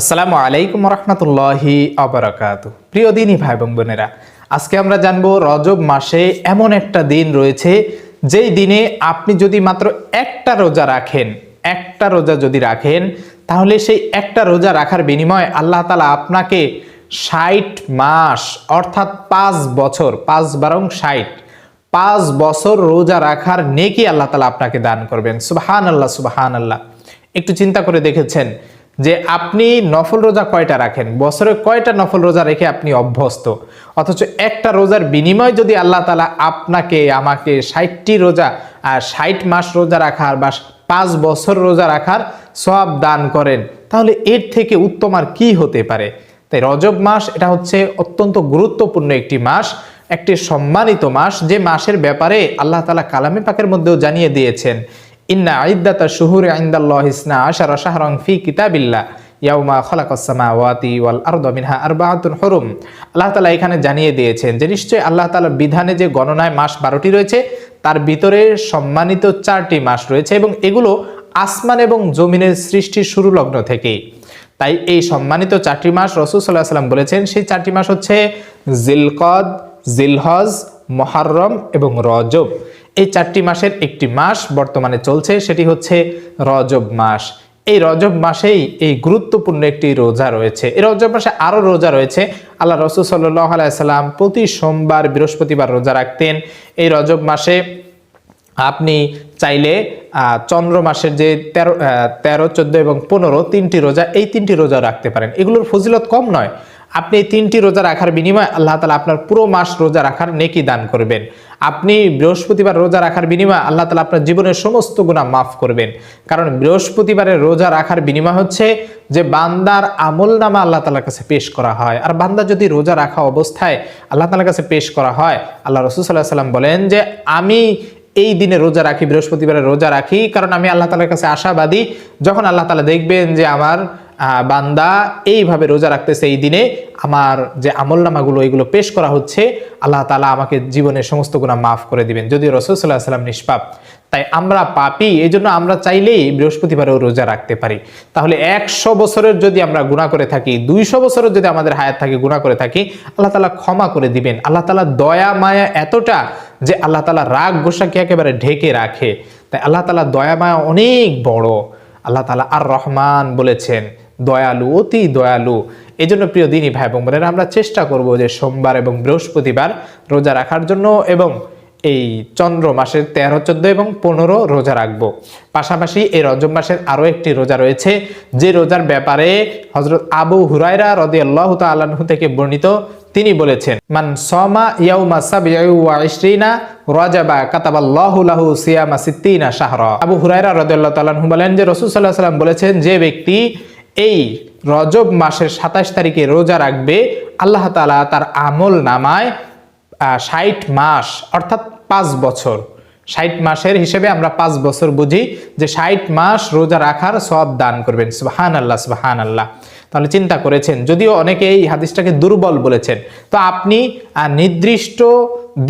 আসসালামু আলাইকুম রহমতুল্লাহি আবরাকাত। প্রিয় দিনই ভাই বোন বোনেরা, আজকে আমরা জানব রজব মাসে এমন একটা দিন রয়েছে, যেই দিনে আপনি যদি মাত্র একটা রোজা রাখেন, একটা রোজা যদি রাখেন, তাহলে সেই একটা রোজা রাখার বিনিময়ে আল্লাহ তালা আপনাকে ষাট মাস, অর্থাৎ পাঁচ বছর, পাঁচ বারং ষাট, পাঁচ বছর রোজা রাখার নেকি আল্লাহ তালা আপনাকে দান করবেন। সুবাহান আল্লাহ সুবাহান আল্লাহ একটু চিন্তা করে দেখেছেন যে আপনি নফল রোজা কয়টা রাখেন? বছরে কয়টা নফল রোজা রেখে আপনি অভ্যস্ত? অথচ একটা রোজার বিনিময় যদি আল্লাহ তালা আপনাকে, আমাকে ষাটটি রোজা আর ষাট মাস রোজা রাখার বা পাঁচ বছর রোজা রাখার সব দান করেন, তাহলে এর থেকে উত্তম আর কি হতে পারে? তাই রজব মাস এটা হচ্ছে অত্যন্ত গুরুত্বপূর্ণ একটি মাস, একটি সম্মানিত মাস, যে মাসের ব্যাপারে আল্লাহ তালা কালামে পাকের মধ্যেও জানিয়ে দিয়েছেন। ইন্না আইদ্দাতা শুহুরে আইন্দাল্লাহ ইসনা আশারা শাহরং ফি কিতাবিল্লাহ, ইয়াউমা খলাকসামা ওয়াতি ওয়াল আরদ মিনহা আরবাআতুন হুরুম। আল্লাহ তালা এখানে জানিয়ে দিয়েছেন যে নিশ্চয়ই আল্লাহ বিধানে যে গণনায় মাস বারোটি রয়েছে, তার ভিতরে সম্মানিত চারটি মাস রয়েছে এবং এগুলো আসমান এবং জমিনের সৃষ্টির শুরু লগ্ন থেকেই তাই এই সম্মানিত চারটি মাস রসুল সাল্লাম বলেছেন, সেই চারটি মাস হচ্ছে জিলকদ, জিলহজ, মহারম এবং রজব। এই চারটি মাসের একটি মাস বর্তমানে চলছে, সেটি হচ্ছে রজব মাস। এই রজব মাসেই এই গুরুত্বপূর্ণ একটি রোজা রয়েছে। এই রজব মাসে আরও রোজা রয়েছে। আল্লাহ রসুল সাল্লাহ আলাইসাল্লাম প্রতি সোমবার, বৃহস্পতিবার রোজা রাখতেন। এই রজব মাসে আপনি চাইলে চন্দ্র মাসের যে তেরো তেরো, চোদ্দ এবং পনেরো তিনটি রোজা, এই তিনটি রোজা রাখতে পারেন। এগুলোর ফজিলত কম নয়। আপনি তিনটি রোজা রাখার বিনিময়ে আল্লাহ তালা আপনার পুরো মাস রোজা রাখার নেকি দান করবেন। আপনি বৃহস্পতিবার রোজা রাখার বিনিময়ে আল্লাহ তালা আপনার জীবনের সমস্ত গুণা মাফ করবেন। কারণ বৃহস্পতিবারের রোজা রাখার বিনিময় হচ্ছে যে বান্দার আমল নামা আল্লাহ তালার কাছে পেশ করা হয়। আর বান্দা যদি রোজা রাখা অবস্থায় আল্লাহ তালার কাছে পেশ করা হয়, আল্লাহ রসুল সাল্লাহ সাল্লাম বলেন যে, আমি এই দিনে রোজা রাখি, বৃহস্পতিবারে রোজা রাখি, কারণ আমি আল্লাহ তালার কাছে আশাবাদী। যখন আল্লাহ তালা দেখবেন যে আমার বান্দা এইভাবে রোজা রাখতেছে এই দিনে। আমার যে আমলনামাগুলো, এগুলো পেশ করা হচ্ছে, আল্লাহ তালা আমাকে জীবনের সমস্ত গুণা মাফ করে দিবেন। যদিও রসুল সাল্লাহ সাল্লাম নিষ্পাপ, তাই আমরা পাপি এই জন্য আমরা চাইলেই বৃহস্পতিবারেও রোজা রাখতে পারি। তাহলে একশো বছরের যদি আমরা গুণা করে থাকি, দুইশো বছরের যদি আমাদের হায়াত থাকে গুণা করে থাকি, আল্লাহ তালা ক্ষমা করে দিবেন। আল্লাহ তালা দয়া, মায়া এতটা যে আল্লাহ তালা রাগ, গোসাকে একেবারে ঢেকে রাখে। তাই আল্লাহ তালা দয়া, মায়া অনেক বড়। আল্লাহ তালা আর রহমান বলেছেন দয়ালু, অতি দয়ালু। এই জন্য প্রিয় দিনই ভাই বোন বোনেরা, আমরা চেষ্টা করব যে সোমবার এবং বৃহস্পতিবার রোজা রাখার জন্য এবং এই চন্দ্র মাসের তেরো, চোদ্দ এবং পনেরো রোজা রাখব। পাশাপাশি এই রজব মাসের আরও একটি রোজা রয়েছে, যে রোজার ব্যাপারে হজরত আবু হুরাইরা রদি আল্লাহ তাল্লাহ থেকে বর্ণিত। তিনি বলেছেন, মান সমা ইয়াউমা সাবিউ ওয়া ইশরিনা রাজাবা কাতাবাল্লাহু লাহু সিয়ামা সিত্তিনা শাহরা। আবু হুরায়রা রাদিয়াল্লাহু তাআলা আনহু বলেন যে রাসূল আলাইহি সাল্লাম বলেছেন, যে ব্যক্তি এই রজব মাসের 27 তারিখে রোজা রাখবে, আল্লাহ তাআলা তার আমল নামায় ষাট মাস, অর্থাৎ পাঁচ বছর। ষাট মাসের হিসেবে আমরা পাঁচ বছর বুঝি যে ষাট মাস রোজা রাখার সব দান করবেন। সুবাহান আল্লাহ সুবাহান আল্লাহ তাহলে চিন্তা করেছেন, যদিও অনেকে এই হাদিসটাকে দুর্বল বলেছেন, তো আপনি নির্দিষ্ট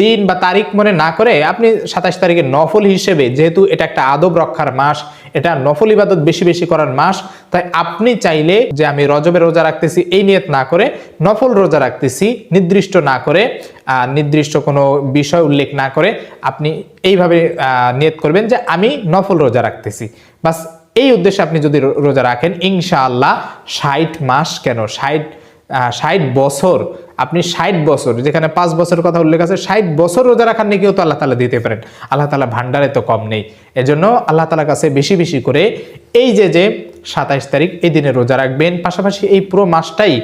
দিন বা তারিখ মনে না করে আপনি সাতাশ তারিখে নফল হিসেবে, যেহেতু এটা একটা আদব রক্ষার মাস, এটা নফল ইবাদত বেশি বেশি করার মাস, তাই আপনি চাইলে যে আমি রজবে রোজা রাখতেছি এই নিয়ত না করে নফল রোজা রাখতেছি, নির্দিষ্ট না করে নির্দিষ্ট কোনো বিষয় উল্লেখ না করে আপনি এইভাবে নিয়ত করবেন যে আমি নফল রোজা রাখতেছি। বাস এই উদ্দেশ্যে আপনি যদি রোজা রাখেন, ইনশাআল্লাহ ষাট মাস কেন? ষাট ষাট বছর আপনি ষাট বছর, যেখানে পাঁচ বছর কথা উল্লেখ আছে, ষাট বছর রোজা রাখার নাকিও তো আল্লাহ তালা দিতে পারেন। আল্লাহ তালা ভান্ডারে তো কম নেই। এজন্য আল্লাহ তালার কাছে বেশি বেশি করে এই যে যে সাতাইশ তারিখ এই দিনে রোজা রাখবেন, পাশাপাশি এই পুরো মাসটাই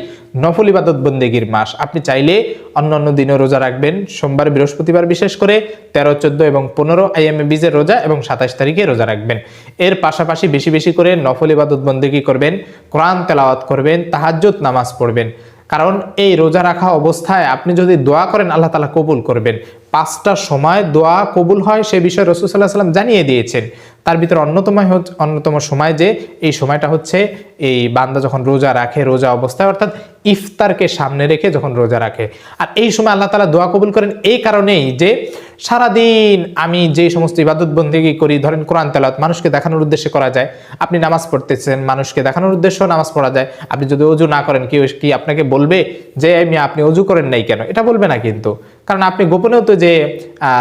নফল ইবাদত বন্দেগীর মাস। আপনি চাইলে অন্য অন্য দিনে রোজা রাখবেন। সোমবার, বৃহস্পতিবার বিশেষ করে তেরো, চোদ্দ এবং পনেরো আই আইএমএ বীজের রোজা এবং সাতাশ তারিখে রোজা রাখবেন। এর পাশাপাশি বেশি বেশি করে নফল ইবাদত বন্দেগী করবেন, কোরআন তেলাওয়াত করবেন, তাহাজ্জুদ নামাজ পড়বেন। কারণ এই রোজা রাখা অবস্থায় আপনি যদি দোয়া করেন, আল্লাহ তালা কবুল করবেন। পাঁচটা সময় দোয়া কবুল হয়, সে বিষয়ে রসুল সাল্লাহ সাল্লাম জানিয়ে দিয়েছেন। তার ভিতরে অন্যতম অন্যতম সময় যে, এই সময়টা হচ্ছে, এই বান্দা যখন রোজা রাখে, রোজা অবস্থায়, অর্থাৎ ইফতারকে সামনে রেখে যখন রোজা রাখে। আর এই সময় আল্লাহ তালা দোয়া কবুল করেন এই কারণেই যে সারাদিন আমি যে সমস্ত ইবাদত বন্দিগি করি, ধরেন কোরআন তেলাত মানুষকে দেখানোর উদ্দেশ্যে করা যায়। আপনি নামাজ পড়তেছেন, মানুষকে দেখানোর উদ্দেশ্যেও নামাজ পড়া যায়। আপনি যদি অজু না করেন, কেউ কি আপনাকে বলবে যে আমি আপনি অজু করেন নাই কেন? এটা বলবে না কিন্তু। কারণ আপনি গোপনেও তো যে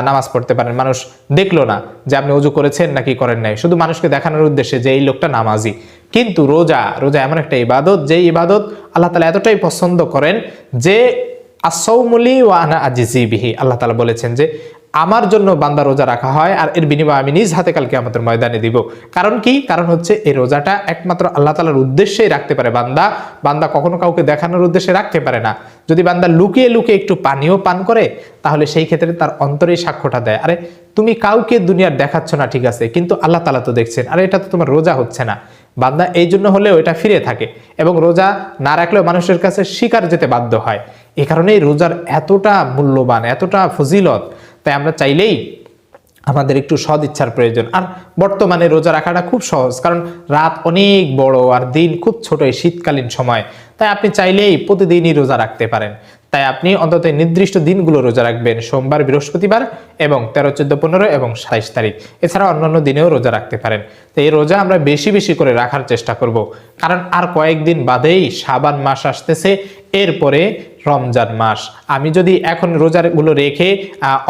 নামাজ পড়তে পারেন, মানুষ দেখল না যে আপনি অজু করেছেন নাকি করেন নাই। শুধু মানুষকে দেখানোর উদ্দেশ্যে যে, এই লোকটা নামাজি। কিন্তু রোজা রোজা এমন একটা ইবাদত যে ইবাদত আল্লাহ তালা এতটাই পছন্দ করেন যে আসৌমুলি ওয়ানা আজিজি বিহি। আল্লাহ তালা বলেছেন যে, আমার জন্য বান্দা রোজা রাখা হয় আর এর বিনিময়ে আমি নিজ হাতে কালকে আমাদের ময়দানে দিব। কারণ কি? কারণ হচ্ছে এই রোজাটা একমাত্র আল্লাহ তালার উদ্দেশ্যেই রাখতে পারে বান্দা। বান্দা কখনো কাউকে দেখানোর উদ্দেশ্যে রাখতে পারে না। যদি বান্দা লুকিয়ে লুকিয়ে একটু পানিও পান করে, তাহলে সেই ক্ষেত্রে তার অন্তরেই সাক্ষ্যটা দেয়। আরে, তুমি কাউকে দুনিয়ার দেখাচ্ছ না, ঠিক আছে, কিন্তু আল্লাহ তালা তো দেখছেন। আরে, এটা তো তোমার রোজা হচ্ছে না। বান্দা এই জন্য হলেও এটা ফিরে থাকে এবং রোজা না রাখলেও মানুষের কাছে শিকার যেতে বাধ্য হয়। এই কারণেই রোজার এতটা মূল্যবান, এতটা ফজিলত, তাই আমরা চাইলেই আমাদের একটু সদ ইচ্ছার প্রয়োজন। আর বর্তমানে রোজা রাখাটা খুব সহজ, কারণ রাত অনেক বড় আর দিন খুব ছোট এই শীতকালীন সময়। তাই আপনি চাইলেই প্রতিদিনই রোজা রাখতে পারেন। তাই আপনি অন্তত নির্দিষ্ট দিনগুলো রোজা রাখবেন, সোমবার, বৃহস্পতিবার এবং তেরো, চোদ্দ, পনেরো এবং সাতাইশ তারিখ। এছাড়া অন্যান্য দিনেও রোজা রাখতে পারেন। তো এই রোজা আমরা বেশি বেশি করে রাখার চেষ্টা করব। কারণ আর কয়েকদিন বাদেই সাবান মাস আসতেছে এরপরে রমজান মাস। আমি যদি এখন রোজাগুলো রেখে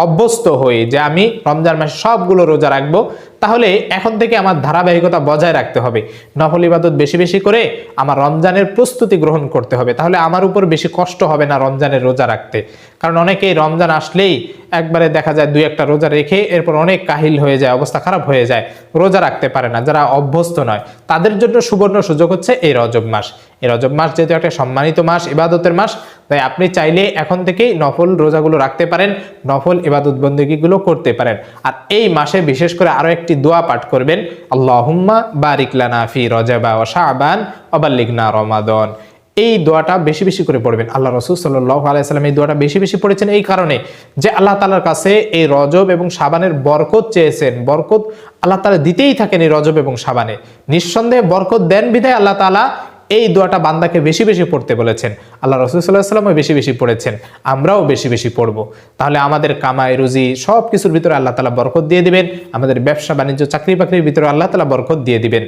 অভ্যস্ত হই যে আমি রমজান মাসে সবগুলো রোজা রাখব, তাহলে এখন থেকে আমার ধারাবাহিকতা বজায় রাখতে হবে। নফল ইবাদত বেশি বেশি করে আমার রমজানের প্রস্তুতি গ্রহণ করতে হবে। তাহলে আমার উপর বেশি কষ্ট হবে না রমজানের রোজা রাখতে। কারণ অনেকেই রমজান আসলেই একবারে দেখা যায় দুই একটা রোজা রেখে এরপর অনেক কাহিল হয়ে যায়, অবস্থা খারাপ হয়ে যায়, রোজা রাখতে পারে না, যারা অভ্যস্ত নয়। তাদের জন্য সুবর্ণ সুযোগ হচ্ছে এই রজব মাস। এই রজব মাস যেহেতু একটা সম্মানিত মাস, ইবাদতের মাস, তাই আপনি চাইলে এখন থেকেই নফল রোজাগুলো রাখতে পারেন, নফল ইবাদত বন্দীগুলো করতে পারেন। আর এই মাসে বিশেষ করে আরও একটি দোয়া পাঠ করবেন, আল্লাহুম্মা বারিক লানা ফি রজাবা ও শাবান অবাল্লিগনা রমাদন। এই দোয়াটা বেশি বেশি করে পড়বেন। আল্লাহ রসুল সাল্লাহ আলাইসাল্লাম এই দোয়াটা বেশি বেশি পড়েছেন এই কারণে যে আল্লাহ তালার কাছে এই রজব এবং সাবানের বরকত চেয়েছেন। বরকত আল্লাহ তালা দিতেই থাকেন এই রজব এবং সাবানে। নিঃসন্দেহে বরকত দেন বিধায় আল্লাহ তালা এই দোয়াটা বান্দাকে বেশি বেশি পড়তে বলেছেন। আল্লাহ রসুল সাল্লাহ সাল্লামও বেশি বেশি পড়েছেন। আমরাও বেশি বেশি পড়ব। তাহলে আমাদের কামাই, রুজি সব কিছুর ভিতরে আল্লাহ তালা বরকত দিয়ে দিবেন। আমাদের ব্যবসা, বাণিজ্য, চাকরি বাকরির ভিতরে আল্লাহ তালা বরকত দিয়ে দিবেন।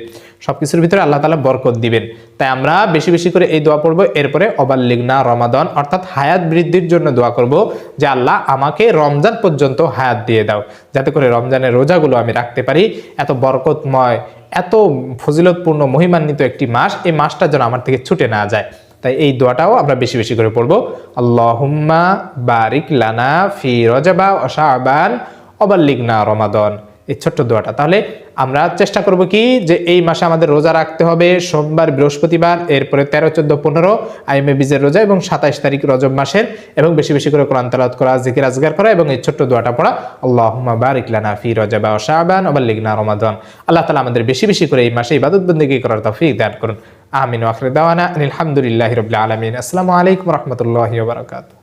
সব কিছুর ভিতরে আল্লাহ তালা বরকত দিবেন। তাই আমরা বেশি বেশি করে এই দোয়া পড়ব। এরপরে অবাল্লিগনা রমাদন, অর্থাৎ হায়াত বৃদ্ধির জন্য দোয়া করব যে আল্লাহ আমাকে রমজান পর্যন্ত হায়াত দিয়ে দাও। যাতে করে রমজানের রোজাগুলো আমি রাখতে পারি। এত বরকতময় এত ফজিলতপূর্ণ, মহিমান্বিত একটি মাস, এই মাসটা যেন আমার থেকে ছুটে না যায়। তাই এই দোয়াটাও আমরা বেশি বেশি করে পড়ব। আল্লাহুম্মা বারিক লানা ফি রজাবা শাবান অবাল্লিগনা রমাদন। এই ছোট্ট দোয়াটা। তাহলে আমরা চেষ্টা করব কি যে এই মাসে আমাদের রোজা রাখতে হবে, সোমবার, বৃহস্পতিবার, এরপরে তেরো, চোদ্দ, পনেরো, আইমে বীজের রোজা এবং সাতাইশ তারিখ রজব মাসের এবং বেশি বেশি করে কোরআন তালাত করা, জিকির, আজগার করা এবং এই ছোট্ট দোয়াটা পড়া। আল্লাহ বারিক লানা ফি রজাবা ও শাবান অবাল্লিগনা রমাদন। আল্লাহ তালা আমাদের বেশি বেশি করে এই মাসে ইবাদত বন্দিগি করার তৌফিক দান করুন। আমিন ওয়াখরে দাওয়ানা আলহামদুলিল্লাহি রাব্বিল আলামিন। আসসালামু আলাইকুম রহমতুল্লাহি ওয়া বারাকাতুহু।